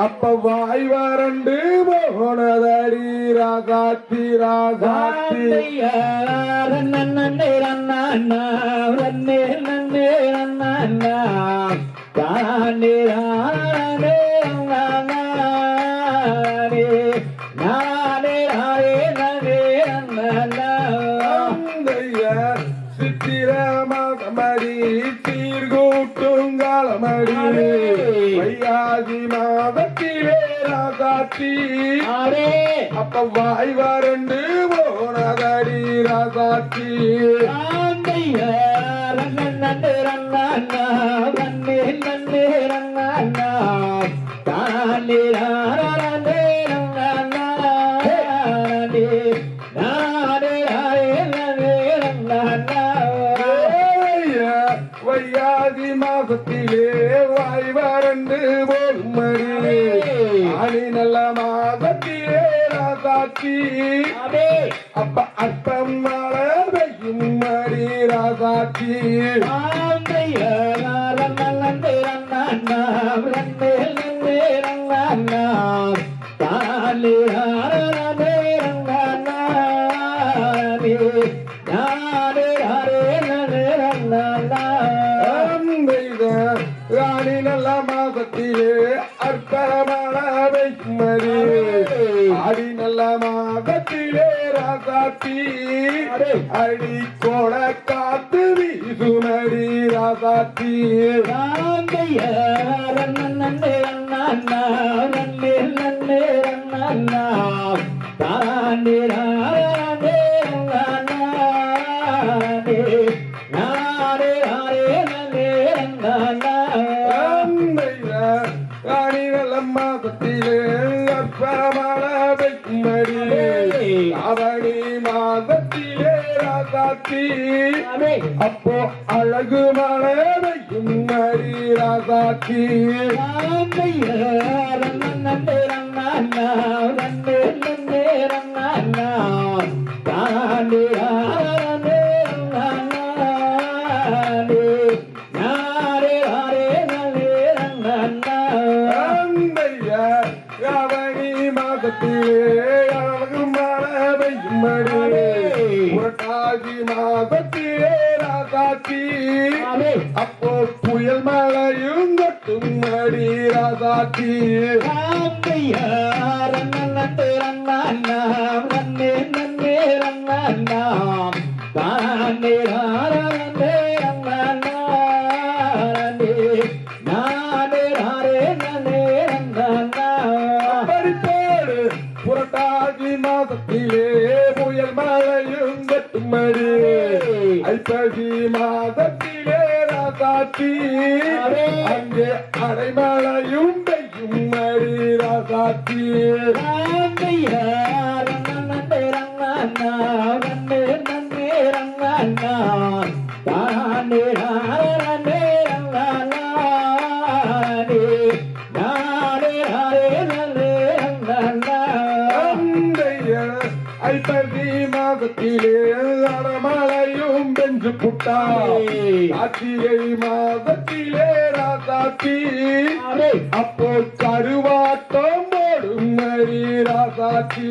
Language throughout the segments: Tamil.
அப்ப வாய் வறண்டு போனதடி ராசாத்தி ராசாத்தி அந்தைய ராசாத்தி அப்ப வாய் வறண்டு போனதடி ராசாத்தி. ஏய்ய, அப்ப அற்பம் மழை பெய்யும் மடி அற்பமழ பெய்யும் மடி அடி நல்ல மாதத்திலே ராசாத்தி அடி கோட காத்து வீசுமடி ராசாத்தி அண்ணா. அப்போ அழகு மழை பெய்யும் மடி ராசாத்தி அந்தைய அவனி மாதத்திலே அழகு மழை மாதத்திலே ராசாத்தி அப்போ புயல் மழையும் கொட்டும் மடி ராசாத்தி படிப்போடு புரட்டாசி மாதத்திலே புயல் மழையும் கொட்டும் ஐப்பசி மாதத்திலே ராசாத்தி அங்கே அடைமழையும் பெய்யும் மடி ராசாத்தி மாதத்திலே அடமழையும் பெஞ்சு புட்டா. கார்த்திகை மாதத்திலே ராசாத்தி. அப்போ கருவாட்டம் போடும் மரி ராசாத்தி.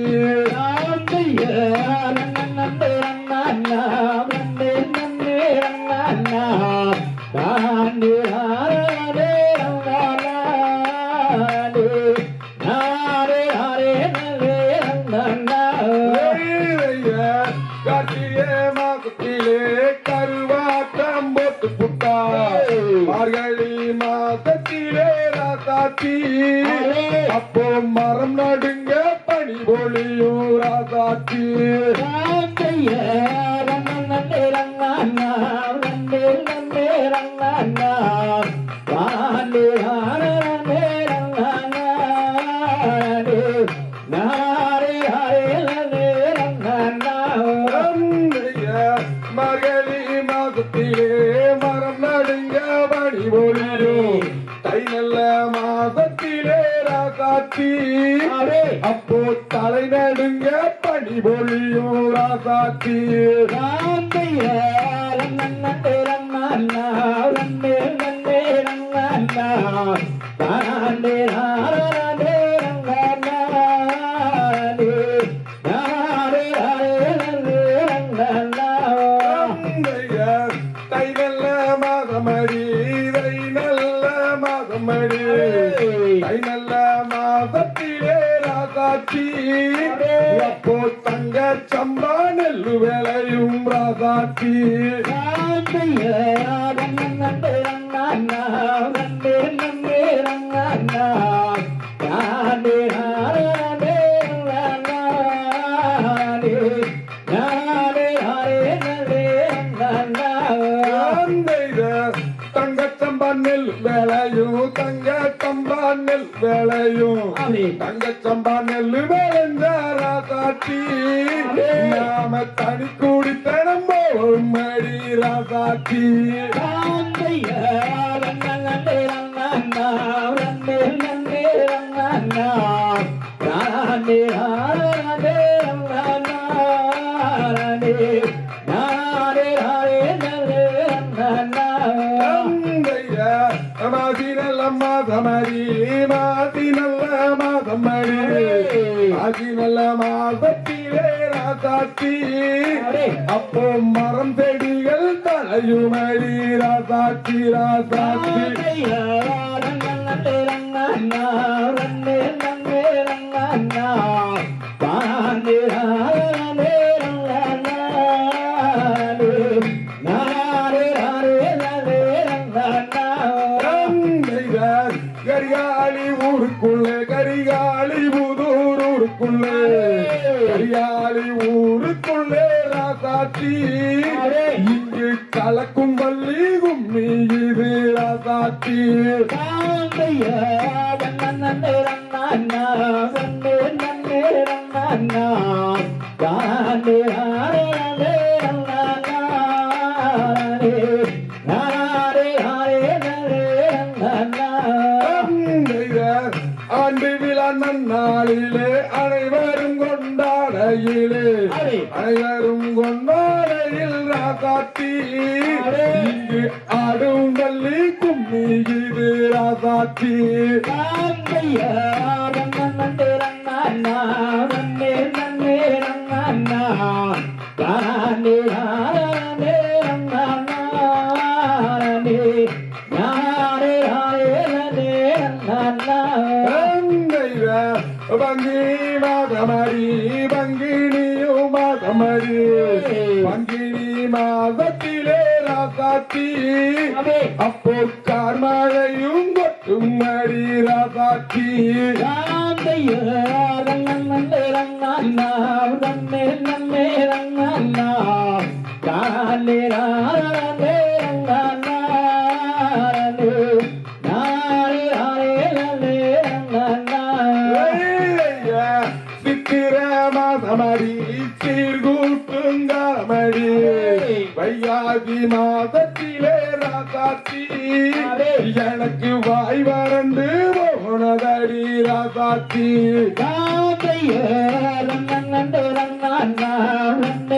ராசாத்தி மகளி மாதத்திலே மரம் நடுங்க வழி பொழியும் தை நல்ல மாதத்திலே ராசாத்தி அப்போ தலை நடுங்க பனி பொழியும் ராசாத்தி தானே நானே ரங்கண்ணா நல்ல மாதத்திலே ராசாட்சி அப்போ தங்க சம்பா நெல்லு விளையும் ராசாட்சி தந்தைய சம்பா நெல் விளையும். தங்க சம்பா நெல்லு விளைஞ்ச ராசாட்சி. நாம தனி குடித்தனம் போகும் மடி ராசாட்சி. தந்தைய அப்போ மரம் செடிகள் தலையுமரி ராசாட்சி ராசாட்சி தந்தையார் ஊருக்குள்ளே காட்டி இங்கு கலக்கும் வள்ளி கும்மி இது ராசாட்சி ஆண்டு விழா நன்னாளிலே அனைவரும் கொண்டாடையிலே அனைவரும் கொண்ட ராசாத்தி இங்கு ஆடும் வள்ளி கும்மி இது ராசாத்தி பங்கினி மாதமடி பங்கினியும் மாதமடி. பங்கினி மாதத்திலே ராசாத்தி அப்போ கார்மழையும் கொட்டும் மடி ராசாத்தி மாதமடி சீர்கூட்டுங்காமடி. வையாதி மாதத்திலே ராசாத்தி. எனக்கு வாய் வறண்டு போனதடி ராசாத்தி. தானே